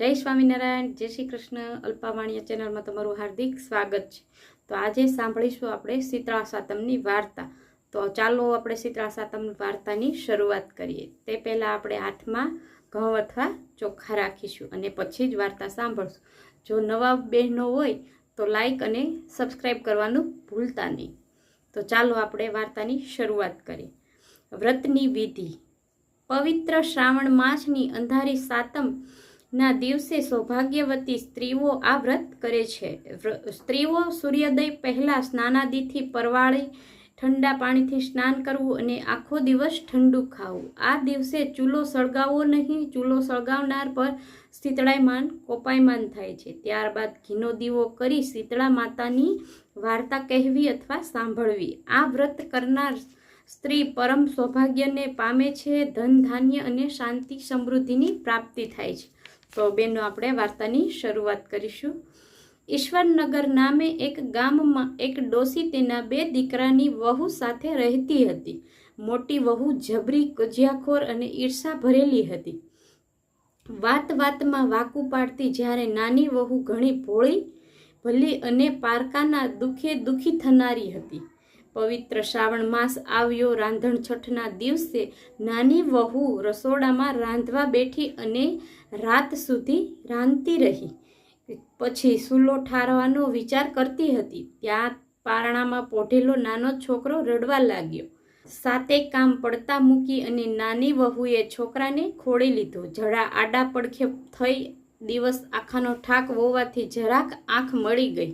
જય સ્વામિનારાયણ, જય શ્રી કૃષ્ણ. અલ્પાવાણીયા ચેનલમાં તમારું હાર્દિક સ્વાગત છે. તો આજે સાંભળીશું આપણે શીતળા સાતમની વાર્તા. તો ચાલો આપણે શીતળા સાતમની વાર્તાની શરૂઆત કરીએ. તે પહેલાં આપણે હાથમાં ઘઉં અથવા ચોખ્ખા રાખીશું અને પછી જ વાર્તા સાંભળશું. જો નવા બહેનો હોય તો લાઈક અને સબસ્ક્રાઈબ કરવાનું ભૂલતા નહીં. તો ચાલો આપણે વાર્તાની શરૂઆત કરીએ. વ્રતની વિધિ. પવિત્ર શ્રાવણ માસની અંધારી સાતમ ના, દિવસે સૌભાગ્યવતી સ્ત્રીઓ આ વ્રત કરે છે. સ્ત્રીઓ સૂર્યોદય પહેલાં સ્નાનાદિથી પરવાળી, ઠંડા પાણીથી સ્નાન કરવું અને આખો દિવસ ઠંડુ ખાવું. આ દિવસે ચૂલો સળગાવવો નહીં, ચૂલો સળગાવનાર પર શીતળાયમાન, કોપાયમાન થાય છે. ત્યારબાદ ઘીનો દીવો કરી શીતળા માતાની વાર્તા કહેવી અથવા સાંભળવી. આ વ્રત કરનાર સ્ત્રી પરમ સૌભાગ્યને પામે છે, ધન, ધાન્ય અને શાંતિ સમૃદ્ધિની પ્રાપ્તિ થાય છે. તો બેનો આપણે વાર્તાની શરૂઆત કરીશું. ઈશ્વરનગર નામે એક ગામમાં એક ડોસી તેના બે દીકરાની વહુ સાથે રહેતી હતી. મોટી વહુ જબરી કજિયાખોર અને ઈર્ષા ભરેલી હતી. વાત વાતમાં વાકુ પાડતી જ્યારે નાની વહુ ઘણી ભોળી, ભલી અને પારકાના દુખે દુખી થનારી હતી. પવિત્ર શ્રાવણ માસ આવ્યો. રાંધણ છઠના દિવસે નાની વહુ રસોડામાં રાંધવા બેઠી અને રાત સુધી રાંધતી રહી. પછી સૂલો ઠારવાનો વિચાર કરતી હતી. ત્યાં પારણામાં પોઢેલો નાનો છોકરો રડવા લાગ્યો. સાતે કામ પડતા મૂકી અને નાની વહુએ છોકરાને ખોળી લીધો. જરા આડા પડખે થઈ દિવસ આખાનો ઠાક હોવાથી જરાક આંખ મળી ગઈ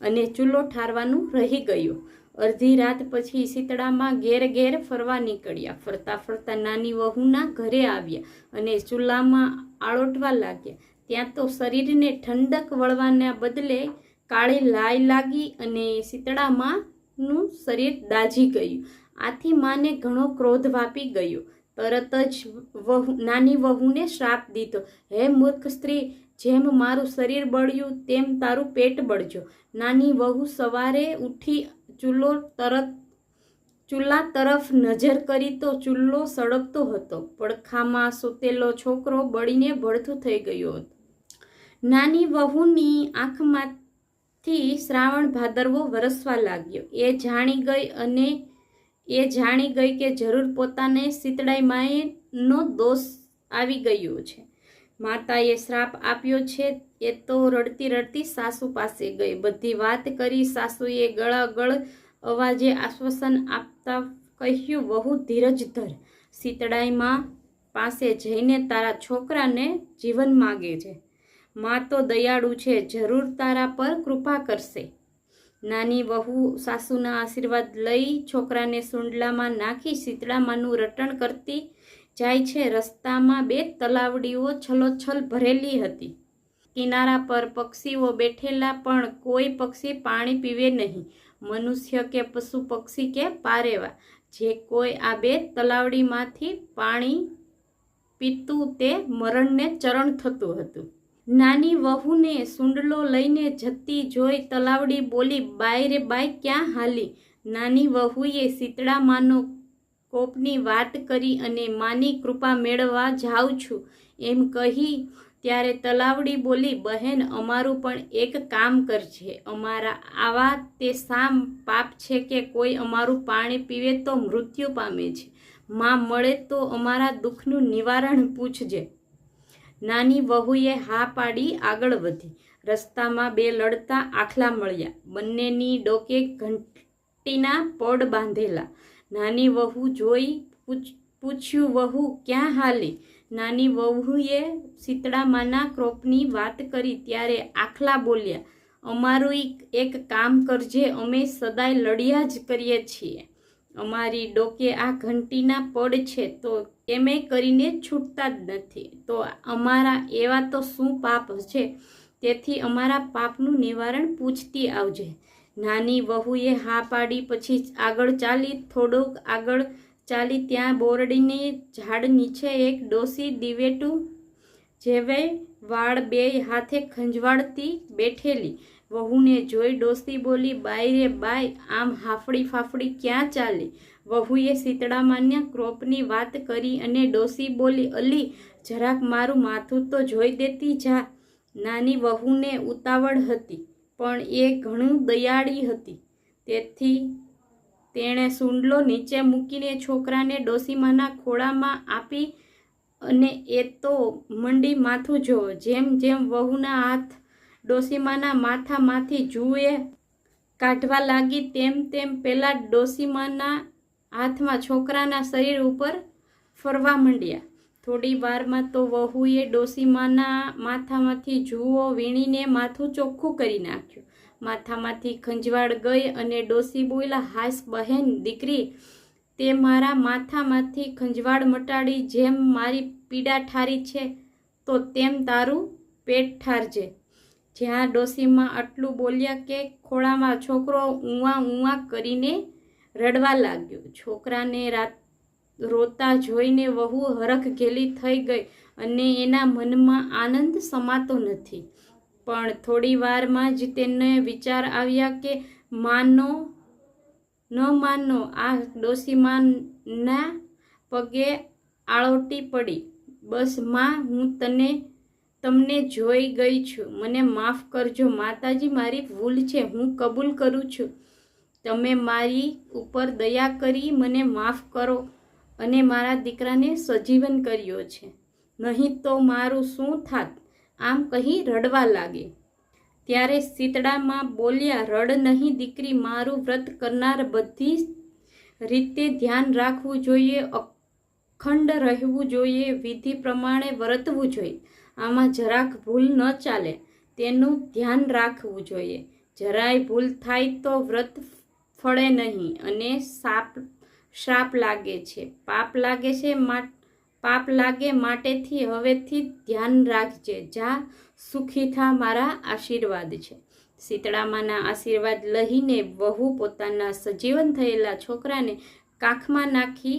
અને ચૂલો ઠારવાનું રહી ગયું. અડધી રાત પછી શીતળામાં ઘેર ઘેર ફરવા નીકળ્યા. ફરતા ફરતા નાની વહુના ઘરે આવ્યા અને ચૂલામાં આળોટવા લાગ્યા. ત્યાં તો શરીરને ઠંડક વળવાના બદલે કાળી લાય લાગી અને શીતળામાંનું શરીર દાઝી ગયું. આથી માને ઘણો ક્રોધ વાપી ગયો. તરત જ વહુ નાની વહુને શ્રાપ દીધો. હે મૂર્ખ સ્ત્રી, જેમ મારું શરીર બળ્યું, તેમ તારું પેટ બળજો. નાની વહુ સવારે ઉઠી ચૂલો તરત ચૂલા તરફ નજર કરી તો ચૂલો સળગતો હતો. પડખામાં સૂતેલો છોકરો બળીને ભળથું થઈ ગયો હતો. નાની વહુની આંખમાંથી શ્રાવણ ભાદરવો વરસવા લાગ્યો. એ જાણી ગઈ અને એ જાણી ગઈ કે જરૂર પોતાને શીતળાઈ માએનો દોષ આવી ગયો છે. માતાએ શ્રાપ આપ્યો છે, એ તો રડતી રડતી સાસુ પાસે ગઈ. બધી વાત કરી સાસુએ ગળાગળ અવાજે આશ્વાસન આપતા કહ્યું બહુ ધીરજ ધર. શીતળાઈમાં પાસે જઈને તારા છોકરાને જીવન માગે છે. માં તો દયાળુ છે, જરૂર તારા પર કૃપા કરશે. નાની વહુ સાસુના આશીર્વાદ લઈ છોકરાને સુંડલામાં નાખી શીતળામાંનું રટણ કરતી જાય છે. રસ્તામાં બે તલાવડીઓ છલોછલ ભરેલી હતી. કિનારા પર પક્ષીઓ બેઠેલા પણ કોઈ પક્ષી પાણી પીવે નહીં. મનુષ્ય કે પશુ પક્ષી કે પારેવા. જે કોઈ આ બે તલાવડીમાંથી પાણી પીતું તે મરણને ચરણ થતું હતું. નાની વહુને સુંડલો લઈને જતી જોઈ તલાવડી બોલી બાય રે બાય ક્યાં હાલી? નાની વહુએ શીતળા માનો કોપની વાત કરી અને, માની કૃપા મેળવવા જાઉં છું. એમ કહી ત્યારે તલાવડી બોલી, બહેન, અમારું પણ એક કામ કરજે. અમારા આવા તે સામ પાપ છે કે કોઈ અમારું પાણી પીવે તો મૃત્યુ પામે છે. માં મળે તો અમારા દુઃખનું નિવારણ પૂછજે. નાની વહુએ હા પાડી આગળ વધી. રસ્તામાં બે લડતા આખલા મળ્યા. બંનેની ડોકે ઘંટીના પડ બાંધેલા. નાની વહુ જોઈ પૂછ્યું, વહુ, ક્યાં હાલી? નાની વહુએ શીતળામાના ક્રોપની વાત કરી ત્યારે આખલા બોલ્યા, અમારું એક કામ કરજે, અમે સદાય લડ્યા જ કરીએ છીએ. અમારી ડોકે આ ઘંટીના પડ છે તો એમે કરીને છૂટતા જ નથી. તો અમારા એવા તો શું પાપ છે? તેથી અમારા પાપનું નિવારણ પૂછતી આવજે. નાની વહુએ હા પાડી પછી આગળ ચાલી, થોડુંક આગળ ચાલી ત્યાં બોરડીની ઝાડ નીચે એક ડોસી દિવેટું જેવે વાળ બે હાથે ખંજવાળતી બેઠેલી. વહુને જોઈ ડોસી બોલી બાય રે બાય આમ હાફડી ફાફડી ક્યાં ચાલી? વહુએ શીતળામાન્ય ક્રોપની વાત કરી અને ડોસી બોલી, અલી, જરાક મારું માથું તો જોઈ દેતી જા. નાની વહુને ઉતાવળ હતી, પણ એ ઘણું દયાળી હતી. તેથી તેણે સૂંડલો નીચે મૂકીને છોકરાને ડોસીમાના ખોળામાં આપી અને એ તો મંડી માથું જોવો જેમ જેમ વહુના હાથ ડોસીમાના માથામાંથી જુએ કાઢવા લાગી તેમ તેમ પેલા ડોસીમાના હાથમાં છોકરાના શરીર ઉપર ફરવા માંડ્યા. થોડી વારમાં તો વહુએ ડોસીમાના માથામાંથી જુઓ વીણીને માથું ચોખ્ખું કરી નાખ્યું. માથામાંથી ખંજવાળ ગઈ અને ડોસી બોયલા હાસ બહેન, દીકરી, તે મારા માથામાંથી ખંજવાળ મટાડી જેમ મારી પીડા ઠારી છે, તો તેમ તારું પેટ ઠારજે. જ્યાં ડોસીમાં આટલું બોલ્યા કે ખોળામાં છોકરો ઊંવા ઊંવા કરીને રડવા લાગ્યો. છોકરાને રાત રોતા જોઈને વહુ હરખ ઘેલી થઈ ગઈ અને એના મનમાં આનંદ સમાતો નથી. પણ થોડી વારમાં જ તેને વિચાર આવ્યા કે માનો, ન માનો, આ ડોસીમાના પગે આળોટી પડી. બસમાં હું તને તમને જોઈ ગઈ છું. મને માફ કરજો, માતાજી, મારી ભૂલ છે, હું કબૂલ કરું છું. તમે મારી ઉપર દયા કરી મને માફ કરો અને મારા દીકરાને સજીવન કર્યો છે. નહીં તો મારું શું થાત? આમ કહી રડવા લાગે. ત્યારે શીતળામાં બોલ્યા, રડ નહીં દીકરી, મારું વ્રત કરનાર બધી રીતે ધ્યાન રાખવું જોઈએ, અખંડ રહેવું જોઈએ, વિધિ પ્રમાણે વર્તવું જોઈએ. આમાં જરાક ભૂલ ન ચાલે, તેનું ધ્યાન રાખવું જોઈએ. જરાય ભૂલ થાય તો વ્રત ફળે નહીં અને સાપ, શ્રાપ લાગે છે. પાપ લાગે છે પાપ લાગે માટેથી હવેથી ધ્યાન રાખજે જા સુખી થા મારા આશીર્વાદ છે. શીતળામાના આશીર્વાદ લઈને વહુ પોતાના સજીવન થયેલા છોકરાને કાખમાં નાખી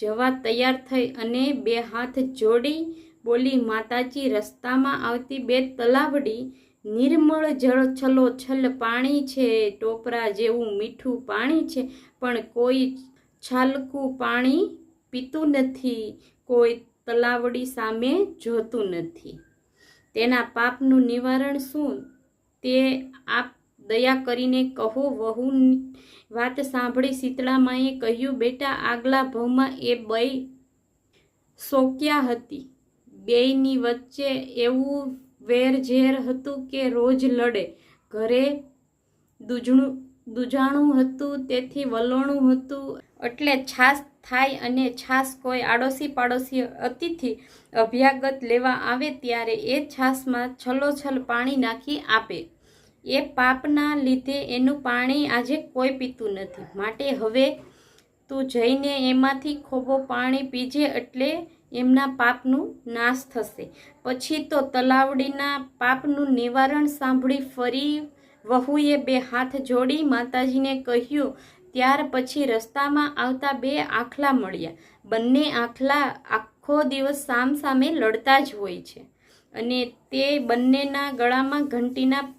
જવા તૈયાર થઈ અને બે હાથ જોડી બોલી માતાજી, રસ્તામાં આવતી બે તલાવડી નિર્મળ જળ છલો છલ પાણી છે. ટોપરા જેવું મીઠું પાણી છે, પણ કોઈ છાલકું પાણી પીતું નથી. કોઈ તલાવડી સામે જોતું નથી. તેના પાપનું નિવારણ શું? તે આપ દયા કરીને કહો. વહુ વાત સાંભળી શીતળામાએ કહ્યું, બેટા, આગલા ભવમાં એ બઈ શોક્યા હતી. બેયની વચ્ચે એવું વેરઝેર હતું કે રોજ લડે. ઘરે દૂજણું, દૂજાણું હતું, તેથી વલોણું હતું. એટલે છાસ થાય અને છાસ કોઈ આડોશી પાડોશી અતિથિ અભ્યાગત લેવા આવે ત્યારે એ છાસમાં છલોછલ પાણી નાખી આપે. એ પાપના લીધે એનું પાણી આજે કોઈ પીતું નથી. માટે હવે તું જઈને એમાંથી ખોબો પાણી પીજે એટલે એમના પાપનું નાશ થશે. પછી તો તલાવડીના પાપનું નિવારણ સાંભળી ફરી વહુએ બે હાથ જોડી માતાજીને કહ્યું, ત્યાર પછી રસ્તામાં આવતા બે આખલા મળ્યા. બંને આખલા આખો દિવસ સામ સામે લડતા જ હોય છે. અને તે બંનેના ગળામાં ઘંટીના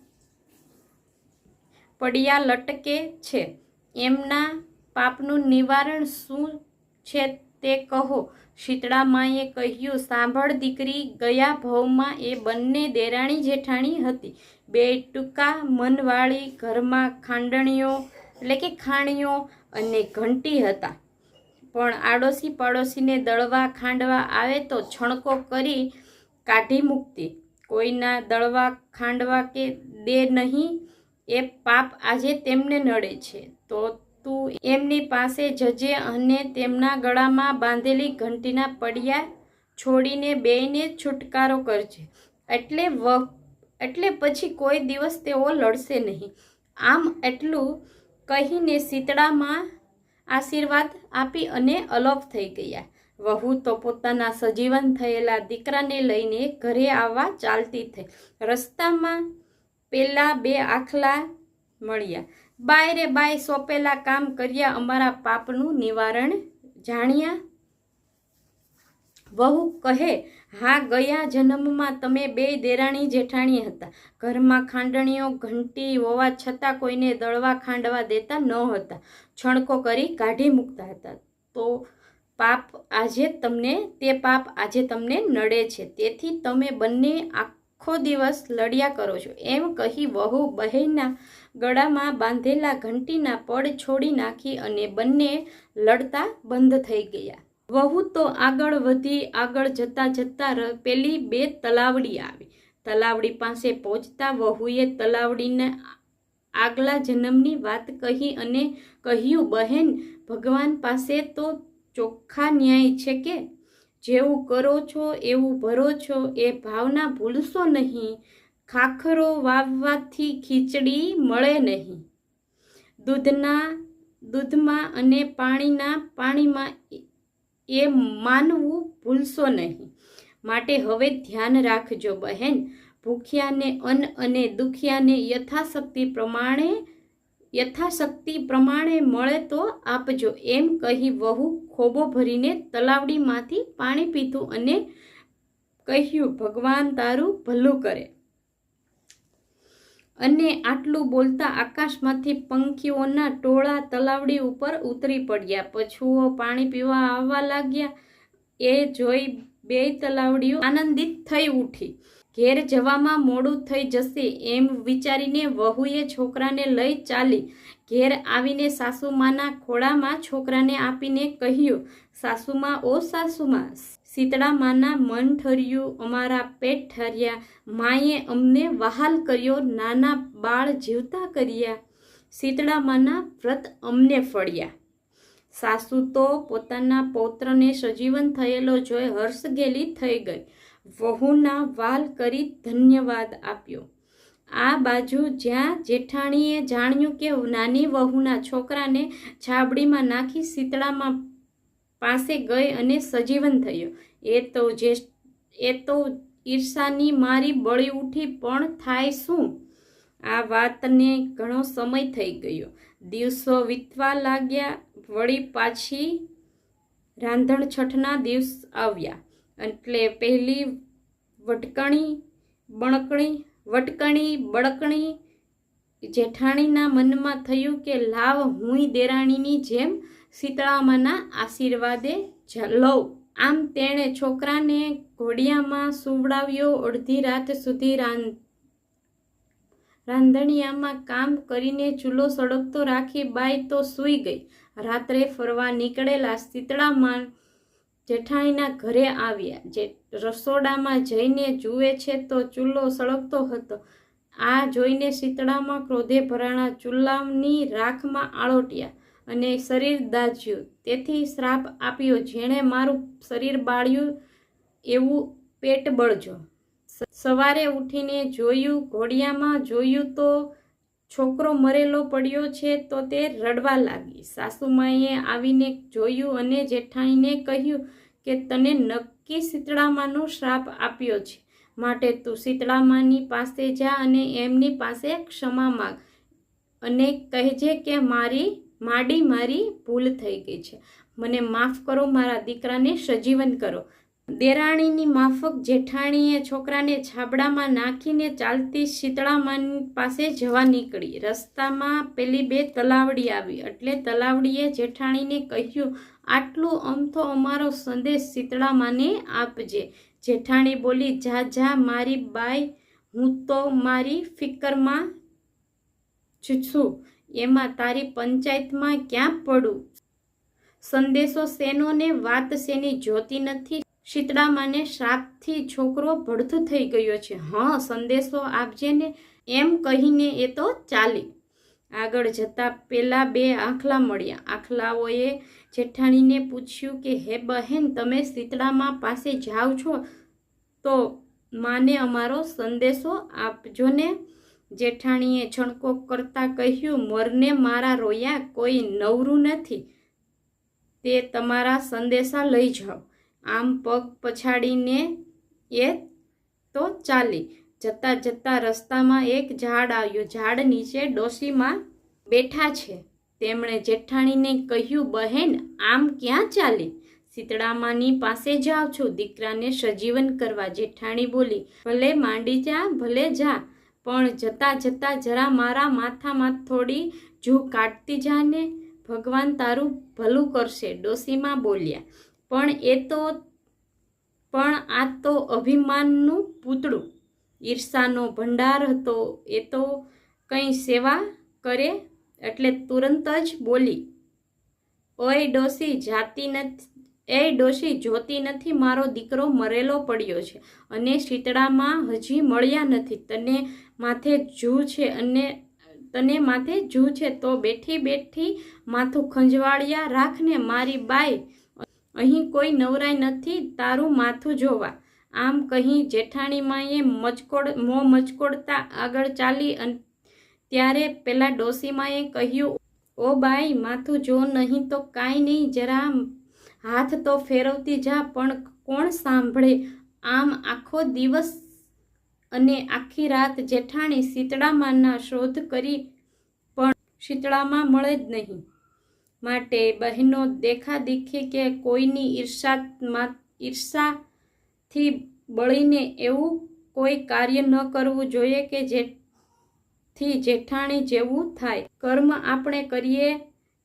પડિયા લટકે છે. એમના પાપનું નિવારણ શું છે તે કહો શીતળામાએ કહ્યું, સાંભળ દીકરી, ગયા ભવમાં એ બંને દેરાણી જેઠાણી હતી. બે ટૂંકા મનવાળી ઘરમાં ખાંડણીઓ, એટલે કે ખાણીઓ અને ઘંટી હતા. પણ આડોશી પાડોશીને દળવા ખાંડવા આવે તો છણકો કરી કાઢી મૂકતી. કોઈના દળવા ખાંડવા કે દે નહીં, એ પાપ આજે તેમને નડે છે. તો તું એમની પાસે જજે અને તેમના ગળામાં બાંધેલી ઘંટીના પડિયા છોડીને બેયને છુટકારો કરજે. એટલે વ, એટલે પછી કોઈ દિવસ તેઓ લડશે નહીં. આમ એટલું કહીને શીતળામાં આશીર્વાદ આપી અને અલોપ થઈ ગયા. વહુ તો પોતાના સજીવન થયેલા દીકરાને લઈને ઘરે આવવા ચાલતી થઈ. રસ્તામાં પેલા બે આખલા મળ્યા. બાય રે બાય સોંપેલા કામ કર્યા અમારા પાપનું નિવારણ જાણ્યા? વહુ કહે, હા, ગયા જન્મમાં તમે બે દેરાણી જેઠાણી હતા. ઘરમાં ખાંડણીઓ, ઘંટી હોવા છતાં કોઈને દળવા ખાંડવા દેતા ન હતા. છણકો કરી કાઢી મૂકતા હતા. તો પાપ આજે તમને, તે પાપ આજે તમને નડે છે. તેથી તમે બંને આખો દિવસ લડ્યા કરો છો. એમ કહી વહુ બહેનના ગળામાં બાંધેલા ઘંટીના પડ છોડી નાખી અને બંને લડતા બંધ થઈ ગયા. વહુ તો આગળ વધી આગળ જતા જતા પેલી બે તલાવડી આવી. તલાવડી પાસે પહોંચતા વહુએ તલાવડીને આગલા જન્મની વાત કહી અને કહ્યું, બહેન, ભગવાન પાસે તો ચોખ્ખા ન્યાય છે કે? જેવું કરો છો, એવું ભરો છો, એ ભાવના ભૂલશો નહીં. ખાખરો વાવવાથી ખીચડી મળે નહીં. દૂધના, દૂધમાં અને પાણીના, પાણીમાં એ- માનવું ભૂલશો નહીં. માટે હવે ધ્યાન રાખજો બહેન, ભૂખ્યાને અન્ન અને દુખિયાને યથાશક્તિ પ્રમાણે યથાશક્તિ પ્રમાણે મળે તો આપજો. એમ કહી વહુ ખોબો ભરીને તલાવડીમાંથી પાણી પીધું અને કહ્યું, ભગવાન તારું ભલું કરે. અને આટલું બોલતા આકાશમાંથી પંખીઓના ટોળા તલાવડી ઉપર ઉતરી પડ્યા. પશુઓ પાણી પીવા આવવા લાગ્યા. એ જોઈ બે તલાવડીઓ આનંદિત થઈ ઉઠી. ઘેર જવામાં મોડું થઈ જશે એમ વિચારીને વહુએ છોકરાને લઈ ચાલી. ઘેર આવીને સાસુમાના ખોળામાં છોકરાને આપીને કહ્યું, સાસુમા, ઓ સાસુમા શીતળા માના મન ઠર્યું અમારા પેટ ઠર્યા. માએ અમને વહાલ કર્યો, નાના બાળ જીવતા કર્યા. શીતળા માના વ્રત અમને ફળ્યા. સાસુ તો પોતાના પૌત્રને સજીવન થયેલો જોઈ હર્ષગેલી થઈ ગઈ. વહુના વાલ કરી ધન્યવાદ આપ્યો. આ બાજુ જ્યાં જેઠાણીએ જાણ્યું કે નાની વહુના છોકરાને છાબડીમાં નાખી શીતળામાં પાસે ગઈ અને સજીવન થયો. એ તો જે એ તો ઈર્ષાની મારી બળી ઉઠી, પણ થાય શું? આ વાતને ઘણો સમય થઈ ગયો. દિવસો વીતવા લાગ્યા, વળી પાછી રાંધણ છઠના દિવસ આવ્યા. એટલે પહેલી વટકણી, બણકણી, વટકણી, બળકણી, જેઠાણીના મનમાં થયું કે લાવ હુંય દેરાણીની જેમ શીતળામાના આશીર્વાદે લઉં આમ તેણે છોકરાને ઘોડિયામાં સુવડાવ્યો અડધી રાત સુધી રાંધ, રાંધણિયામાં કામ કરીને ચૂલો સળગતો રાખી બાઈ તો સૂઈ ગઈ. રાત્રે ફરવા નીકળેલા શીતળામાં જેઠાણીના ઘરે આવ્યા. જે રસોડામાં જઈને જુએ છે તો ચૂલો સળગતો હતો. આ જોઈને શીતળામાં ક્રોધે ભરાણા ચૂલાની રાખમાં આળોટ્યા. અને શરીર દાજ્યું તેથી શ્રાપ આપ્યો, જેણે મારું શરીર બાળ્યું એવું પેટ બળજો. સવારે ઉઠીને જોયું, ઘોડિયામાં જોયું તો છોકરો મરેલો પડ્યો છે તો તે રડવા લાગી. સાસુમાએ આવીને જોયું અને જેઠાણીને કહ્યું કે, તને નક્કી શીતળામાનો શ્રાપ આપ્યો છે. માટે તું શીતળામાની પાસે જા અને એમની પાસે ક્ષમા માગ અને કહેજે કે મારી માડી મારી ભૂલ થઈ ગઈ છે. મને માફ કરો મારા દીકરાને, સજીવન કરો. દેરાણીની માફક જેઠાણીએ છોકરાને છાબડામાં નાખીને ચાલતી શીતળામાન પાસે જવા નીકળી. રસ્તામાં પેલી બે તલાવડી આવી. એટલે તલાવડીએ જેઠાણીને કહ્યું, આટલું અમથો અમારો સંદેશ શીતળામાને આપજે. જેઠાણી બોલી, જા જા, મારી બાઈ, હું તો મારી ફિકરમાં જ છું. એમાં તારી પંચાયતમાં ક્યાં પડું? સંદેશો શેનો ને વાત શેની જોતી નથી? શીતળામાને શ્રાપથી છોકરો ભડથ થઈ ગયો છે. હા, સંદેશો આપજે ને. એમ કહીને એ તો ચાલી. આગળ જતા પેલા બે આંખલા મળ્યા. આંખલાઓએ જેઠાણીને પૂછ્યું કે, હે બહેન, તમે શીતળામાં પાસે જાઓ છો? તો માને અમારો સંદેશો આપજો ને. જેઠાણીએ છણકો કરતા કહ્યું, મરને મારા રોયા કોઈ નવરું નથી. તે તમારા સંદેશા લઈ જાઓ. આમ પગ પછાડીને એ તો ચાલી. જતા જતા રસ્તામાં એક ઝાડ આવ્યું. ઝાડ નીચે ડોશીમાં બેઠા છે. તેમણે જેઠાણીને કહ્યું, બહેન, આમ ક્યાં ચાલી? શીતળામાની પાસે જાઓ છો. દીકરાને સજીવન કરવા. જેઠાણી બોલી, ભલે માંડી જા, ભલે જા. પણ જતા જતા જરા મારા માથામાં થોડી જૂ કાઢતી જાને ભગવાન તારું ભલું કરશે, ડોસીમાં બોલ્યા. પણ એ તો, પણ આ તો અભિમાનનું પૂતળું. ઈર્ષાનો ભંડાર હતો, એ તો કંઈ સેવા કરે એટલે તુરંત જ બોલી, ઓય ડોસી, જાતિ નથી એ ડોશી જોતી નથી, મારો દીકરો મરેલો પડ્યો છે અને શીતળામાં હજી મળ્યા નથી. તને માથે જૂ છે અને તને માથે જૂ છે, તો બેઠી બેઠી માથું ખંજવાળિયા રાખને મારી બાઈ. અહીં કોઈ નવરાઈ નથી, તારું માથું જોવા. આમ કહી જેઠાણી માએ મચકોડ, મોં મચકોડતા આગળ ચાલી અને ત્યારે પેલા ડોસીમાએ કહ્યું, ઓ બાઈ, માથું જો નહીં તો કાંઈ નહીં, જરા હાથ તો ફેરવતી જા, પણ કોણ સાંભળે? આમ આખો દિવસ અને આખી રાત જેઠાણી શીતળામાંના શોધ કરી પણ શીતળામાં મળે જ નહીં. માટે બહેનો દેખાદેખી કે કોઈની ઈર્ષામાં ઈર્ષાથી બળીને એવું કોઈ કાર્ય ન કરવું જોઈએ કે જેથી જેઠાણી જેવું થાય. કર્મ આપણે કરીએ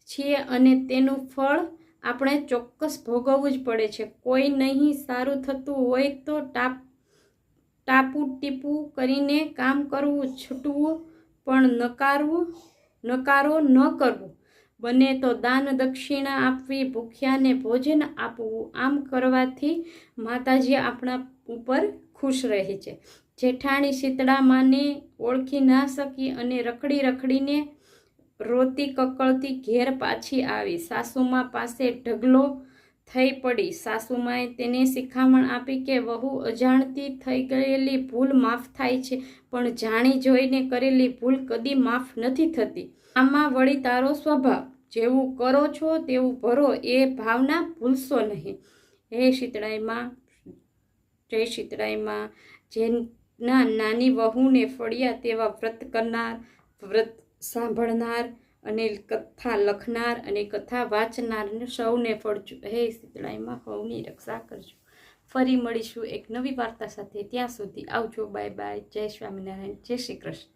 છીએ અને તેનું ફળ આપણે ચોક્કસ ભોગવવું જ પડે છે. કોઈ નહીં સારું થતું હોય તો ટાપ, ટાપુ ટીપું કરીને કામ કરવું, છૂટવું, પણ નકારવું, નકારો ન કરવું. બને તો દાન દક્ષિણા આપવી, ભૂખ્યાને ભોજન આપવું, આમ કરવાથી માતાજી આપણા ઉપર ખુશ રહે છે. જેઠાણી શીતળામાને ઓળખી ના શકી અને રખડી રખડીને રોતી કકળતી ઘેર પાછી આવી. સાસુમા પાસે ઢગલો થઈ પડી. સાસુમાએ તેને શિખામણ આપી કે, વહુ, અજાણતી થઈ ગયેલી ભૂલ માફ થાય છે, પણ જાણી જોઈને કરેલી ભૂલ કદી માફ નથી થતી. આમાં વળી તારો સ્વભાવ. જેવું કરો છો, તેવું ભરો. એ ભાવના ભૂલશો નહીં. હે શીતળાઈમાં, જય શીતળાઈમાં, જેના નાની વહુને ફળ્યા તેવા વ્રત કરનાર વ્રત સાંભળનાર અને કથા લખનાર અને કથા વાંચનારને સૌને ફળજો હે શીતળાઈમાં સૌની રક્ષા કરજો. ફરી મળીશું એક નવી વાર્તા સાથે. ત્યાં સુધી આવજો. Bye bye. જય સ્વામિનારાયણ. જય શ્રી કૃષ્ણ.